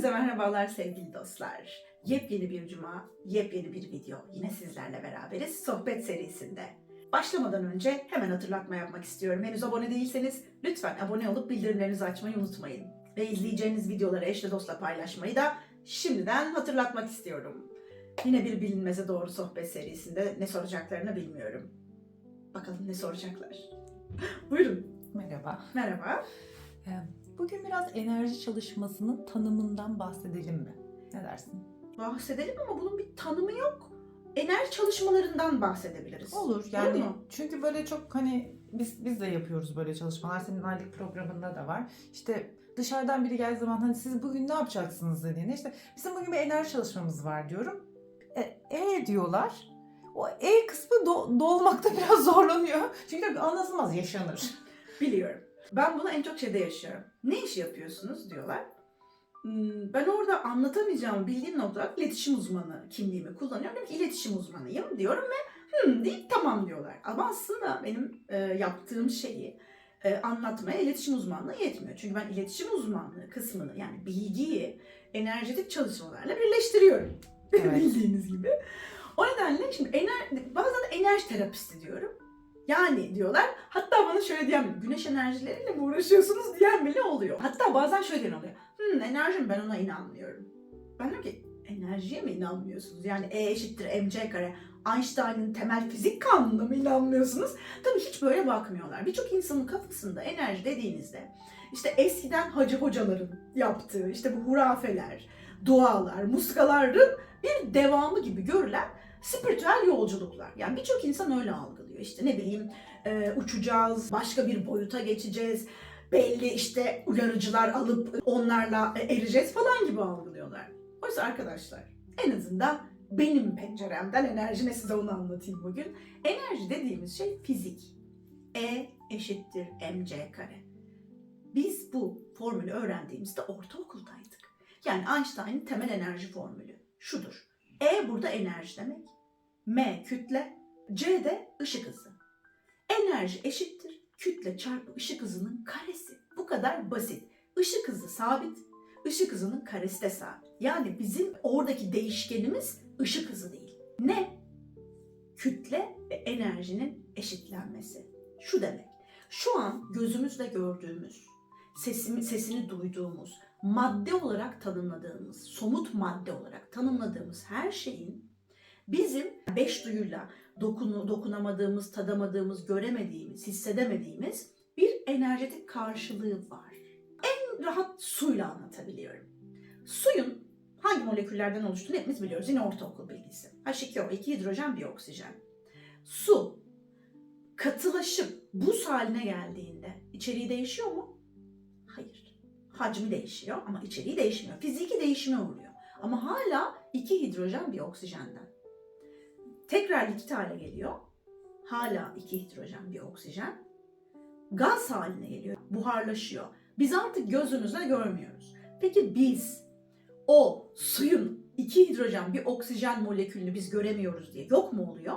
Hepinize merhabalar sevgili dostlar. Yepyeni bir cuma, yepyeni bir video. Yine sizlerle beraberiz sohbet serisinde. Başlamadan önce hemen hatırlatma yapmak istiyorum. Henüz abone değilseniz lütfen abone olup bildirimlerinizi açmayı unutmayın. Ve izleyeceğiniz videoları eşle dostla paylaşmayı da şimdiden hatırlatmak istiyorum. Yine bir bilinmeze doğru sohbet serisinde ne soracaklarını bilmiyorum. Bakalım ne soracaklar. Buyurun. Merhaba. Merhaba. Ee, Bugün biraz enerji çalışmasının tanımından bahsedelim mi? Ne dersin? Bahsedelim ama bunun bir tanımı yok. Enerji çalışmalarından bahsedebiliriz. Olur Olur yani mu? çünkü böyle çok hani biz biz de yapıyoruz böyle çalışmalar. Senin aylık programında da var. İşte dışarıdan biri geldiği zaman hani siz bugün ne yapacaksınız dediğinde işte bizim bugün bir enerji çalışmamız var diyorum. E, e diyorlar. O e kısmı do- dolmakta biraz zorlanıyor. Çünkü anlatılmaz yaşanır. Biliyorum. Ben bunu en çok şeyde yaşıyorum. Ne iş yapıyorsunuz diyorlar. Hmm, Ben orada anlatamayacağım bildiğim noktalar iletişim uzmanı kimliğimi kullanıyorum. Diyorum ki iletişim uzmanıyım diyorum ve hmm deyip tamam diyorlar. Ama aslında benim e, yaptığım şeyi e, anlatmaya iletişim uzmanlığı yetmiyor. Çünkü ben iletişim uzmanlığı kısmını yani bilgiyi enerjetik çalışmalarla birleştiriyorum. Evet. Bildiğiniz gibi. O nedenle şimdi ener, bazen enerji terapisti diyorum. Yani diyorlar. Hatta bana şöyle diyen, güneş enerjileriyle mi uğraşıyorsunuz diyen bile oluyor. Hatta bazen şöyle diyen oluyor. Hmm enerji mi? Ben ona inanmıyorum. Ben diyorum ki enerjiye mi inanmıyorsunuz? Yani E eşittir mc kare. Einstein'ın temel fizik kanununa mı inanmıyorsunuz? Tabii hiç böyle bakmıyorlar. Birçok insanın kafasında enerji dediğinizde işte eskiden hacı hocaların yaptığı işte bu hurafeler, dualar, muskaların bir devamı gibi görülen spiritüel yolculuklar. Yani birçok insan öyle algılıyor. İşte ne bileyim e, uçacağız, başka bir boyuta geçeceğiz, belli işte uyarıcılar alıp onlarla e, ereceğiz falan gibi algılıyorlar. Oysa arkadaşlar en azından benim penceremden enerjine size onu anlatayım bugün. Enerji dediğimiz şey fizik. E eşittir mc kare. Biz bu formülü öğrendiğimizde ortaokuldaydık. Yani Einstein'ın temel enerji formülü şudur. E burada enerji demek. M kütle, C de ışık hızı. Enerji eşittir kütle çarpı ışık hızının karesi. Bu kadar basit. Işık hızı sabit, ışık hızının karesi de sabit. Yani bizim oradaki değişkenimiz ışık hızı değil. Ne? Kütle ve enerjinin eşitlenmesi. Şu demek. Şu an gözümüzle gördüğümüz, sesimi, sesini duyduğumuz, madde olarak tanımladığımız, somut madde olarak tanımladığımız her şeyin bizim beş duyuyla dokunu, dokunamadığımız, tadamadığımız, göremediğimiz, hissedemediğimiz bir enerjetik karşılığı var. En rahat suyla anlatabiliyorum. Suyun hangi moleküllerden oluştuğunu hepimiz biliyoruz. Yine ortaokul bilgisi. H2O, 2 hidrojen, bir oksijen. Su katılaşıp buz haline geldiğinde içeriği değişiyor mu? Hayır. Hacmi değişiyor ama içeriği değişmiyor. Fiziki değişime uğruyor. Ama hala iki hidrojen bir oksijenden. Tekrar likit hale geliyor. Hala iki hidrojen bir oksijen. Gaz haline geliyor. Buharlaşıyor. Biz artık gözümüzle görmüyoruz. Peki biz o suyun iki hidrojen bir oksijen molekülünü biz göremiyoruz diye yok mu oluyor?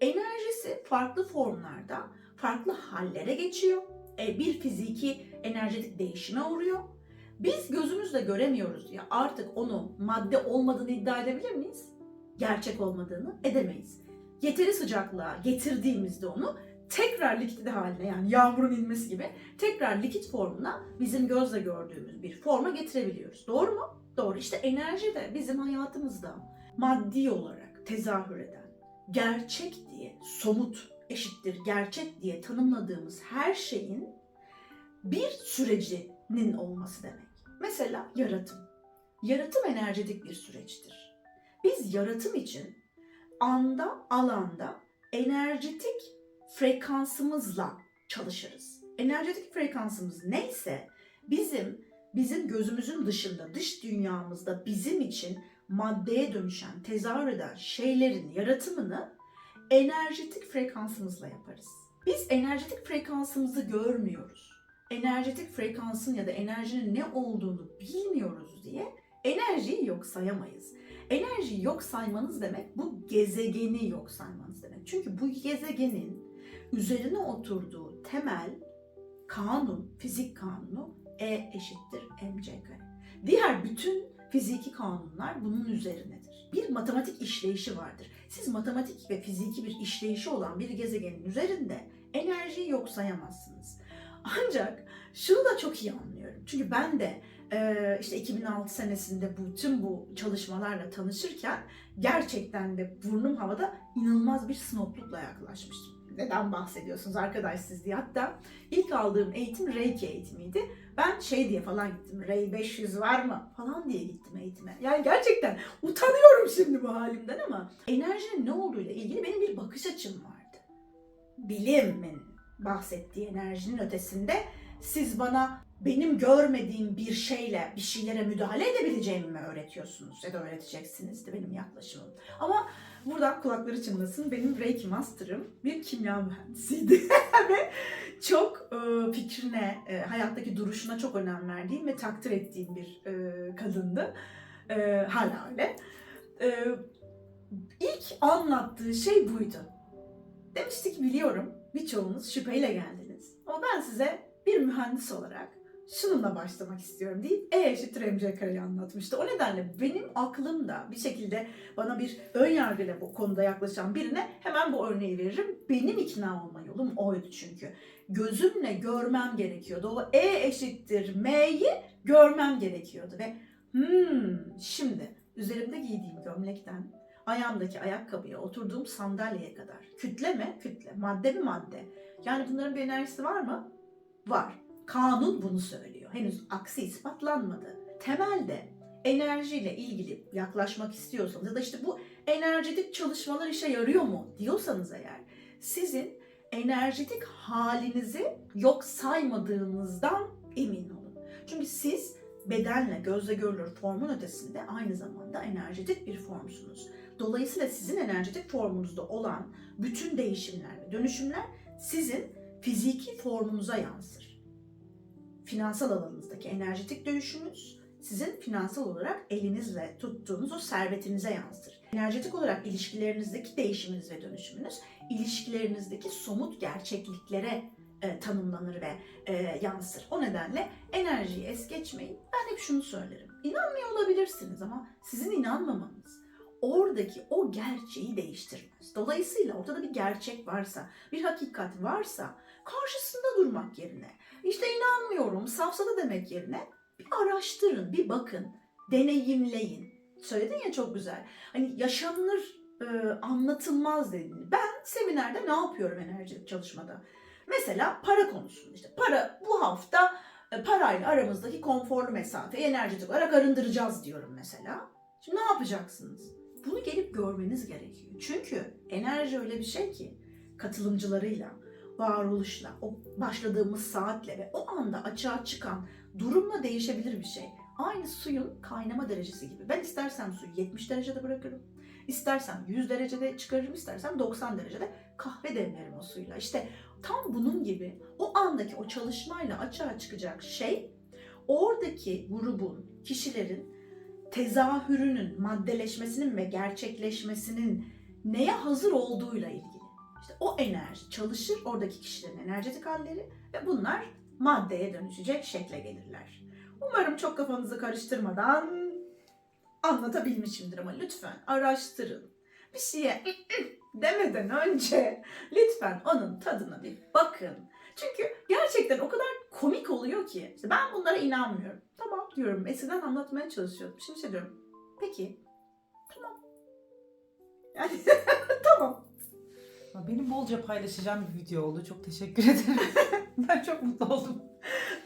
Enerjisi farklı formlarda, farklı hallere geçiyor. E, bir fiziki enerjetik değişime uğruyor. Biz gözümüzle göremiyoruz diye artık onu madde olmadığını iddia edebilir miyiz? Gerçek olmadığını edemeyiz. Yeteri sıcaklığa getirdiğimizde onu tekrar likit haline yani yağmurun inmesi gibi tekrar likit formuna bizim gözle gördüğümüz bir forma getirebiliyoruz. Doğru mu? Doğru. İşte enerji de bizim hayatımızda maddi olarak tezahür eden, gerçek diye, somut eşittir gerçek diye tanımladığımız her şeyin bir sürecinin olması demek. Mesela yaratım. Yaratım enerjetik bir süreçtir. Biz yaratım için anda, alanda enerjetik frekansımızla çalışırız. Enerjetik frekansımız neyse bizim bizim gözümüzün dışında, dış dünyamızda bizim için maddeye dönüşen, tezahür eden şeylerin yaratımını enerjetik frekansımızla yaparız. Biz enerjetik frekansımızı görmüyoruz. Enerjetik frekansın ya da enerjinin ne olduğunu bilmiyoruz diye enerjiyi yok sayamayız. Enerjiyi yok saymanız demek bu gezegeni yok saymanız demek. Çünkü bu gezegenin üzerine oturduğu temel kanun, fizik kanunu E eşittir mc kare. Diğer bütün fiziki kanunlar bunun üzerinedir. Bir matematik işleyişi vardır. Siz matematik ve fiziki bir işleyişi olan bir gezegenin üzerinde enerjiyi yok sayamazsınız. Ancak şunu da çok iyi anlıyorum. Çünkü ben de e, işte 2006 senesinde bu tüm bu çalışmalarla tanışırken gerçekten de burnum havada inanılmaz bir snoblukla yaklaşmıştım. Neden bahsediyorsunuz arkadaş siz diye. Hatta ilk aldığım eğitim Reiki eğitimiydi. Ben şey diye falan gittim. Rey 500 var mı? Falan diye gittim eğitime. Yani gerçekten utanıyorum şimdi bu halimden ama enerjinin ne olduğuyla ilgili benim bir bakış açım vardı. Bilimin bahsettiği enerjinin ötesinde siz bana benim görmediğim bir şeyle bir şeylere müdahale edebileceğimi mi öğretiyorsunuz ya da öğreteceksiniz de benim yaklaşımım. Ama buradan kulakları çınlasın benim Reiki Master'ım bir kimya mühendisiydi ve çok e, fikrine, e, hayattaki duruşuna çok önem verdiğim ve takdir ettiğim bir e, kadındı. E, hala öyle. E, ilk anlattığı şey buydu. Demişti ki biliyorum birçoğunuz şüpheyle geldiniz. Ama ben size bir mühendis olarak şununla başlamak istiyorum deyip E eşittir mc kareyi anlatmıştı. O nedenle benim aklımda bir şekilde bana bir ön yargıyla bu konuda yaklaşan birine hemen bu örneği veririm. Benim ikna olma yolum oydu çünkü. Gözümle görmem gerekiyordu. O E eşittir M'yi görmem gerekiyordu ve hmm, şimdi üzerimde giydiğim gömlekten ayağımdaki ayakkabıya, oturduğum sandalyeye kadar kütle mi? Kütle. Madde mi? Madde. Yani bunların bir enerjisi var mı? Var. Kanun bunu söylüyor. Henüz aksi ispatlanmadı. Temelde enerjiyle ilgili yaklaşmak istiyorsanız ya da işte bu enerjetik çalışmalar işe yarıyor mu diyorsanız eğer sizin enerjetik halinizi yok saymadığınızdan emin olun. Çünkü siz bedenle gözle görülür formun ötesinde aynı zamanda enerjetik bir formsunuz. Dolayısıyla sizin enerjetik formunuzda olan bütün değişimler ve dönüşümler sizin fiziki formunuza yansır. Finansal alanınızdaki enerjetik dönüşümünüz sizin finansal olarak elinizle tuttuğunuz o servetinize yansır. Enerjetik olarak ilişkilerinizdeki değişiminiz ve dönüşümünüz ilişkilerinizdeki somut gerçekliklere e, tanımlanır ve e, yansır. O nedenle enerjiyi es geçmeyin. Ben hep şunu söylerim. İnanmıyor olabilirsiniz ama sizin inanmamanız oradaki o gerçeği değiştirmez. Dolayısıyla ortada bir gerçek varsa, bir hakikat varsa karşısında durmak yerine, işte inanmıyorum, safsata demek yerine bir araştırın, bir bakın, deneyimleyin. Söyledin ya çok güzel. Hani yaşanılır, e, anlatılmaz dedin. Ben seminerde ne yapıyorum enerji çalışmada? Mesela para konusunda. işte para bu hafta e, parayla aramızdaki konforlu mesafeyi enerjetik olarak arındıracağız diyorum mesela. Şimdi ne yapacaksınız? Bunu gelip görmeniz gerekiyor. Çünkü enerji öyle bir şey ki katılımcılarıyla, varoluşla, o başladığımız saatle ve o anda açığa çıkan durumla değişebilir bir şey. Aynı suyun kaynama derecesi gibi. Ben istersem suyu 70 derecede bırakırım. İstersem 100 derecede çıkarırım, istersem 90 derecede kahve demlerim o suyla. İşte tam bunun gibi o andaki o çalışmayla açığa çıkacak şey oradaki grubun, kişilerin tezahürünün, maddeleşmesinin ve gerçekleşmesinin neye hazır olduğuyla ilgili. İşte o enerji çalışır, oradaki kişilerin enerjetik halleri ve bunlar maddeye dönüşecek şekle gelirler. Umarım çok kafanızı karıştırmadan anlatabilmişimdir ama lütfen araştırın. Bir şeye demeden önce lütfen onun tadına bir bakın. Çünkü gerçekten o kadar komik oluyor ki. İşte ben bunlara inanmıyorum. Tamam diyorum. Eskiden anlatmaya çalışıyordum. Şimdi şey diyorum. Peki. Tamam. Yani tamam. Benim bolca paylaşacağım bir video oldu. Çok teşekkür ederim. ben çok mutlu oldum.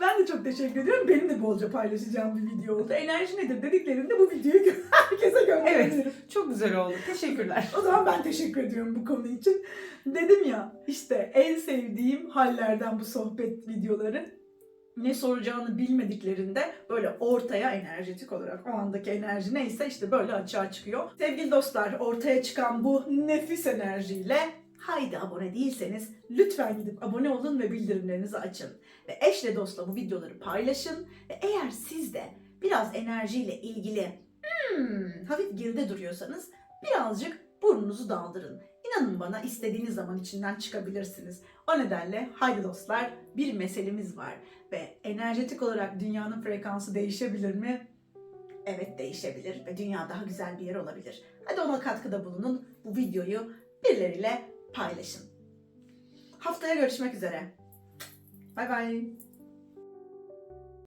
Ben de çok teşekkür ediyorum. Benim de bolca paylaşacağım bir video oldu. Enerji nedir dediklerinde bu videoyu herkese gönderebilirim. Çok güzel oldu. Teşekkürler. O zaman ben teşekkür ediyorum bu konu için. Dedim ya işte en sevdiğim hallerden bu sohbet videoları. Ne soracağını bilmediklerinde böyle ortaya enerjetik olarak o andaki enerji neyse işte böyle açığa çıkıyor. Sevgili dostlar ortaya çıkan bu nefis enerjiyle haydi abone değilseniz lütfen gidip abone olun ve bildirimlerinizi açın. Ve eşle dostla bu videoları paylaşın ve eğer siz de biraz enerjiyle ilgili hmm, hafif geride duruyorsanız birazcık burnunuzu daldırın. İnanın bana istediğiniz zaman içinden çıkabilirsiniz. O nedenle haydi dostlar bir meselemiz var ve enerjetik olarak dünyanın frekansı değişebilir mi? evet değişebilir ve dünya daha güzel bir yer olabilir. Hadi ona katkıda bulunun. Bu videoyu birileriyle paylaşın. Haftaya görüşmek üzere. Bay bay.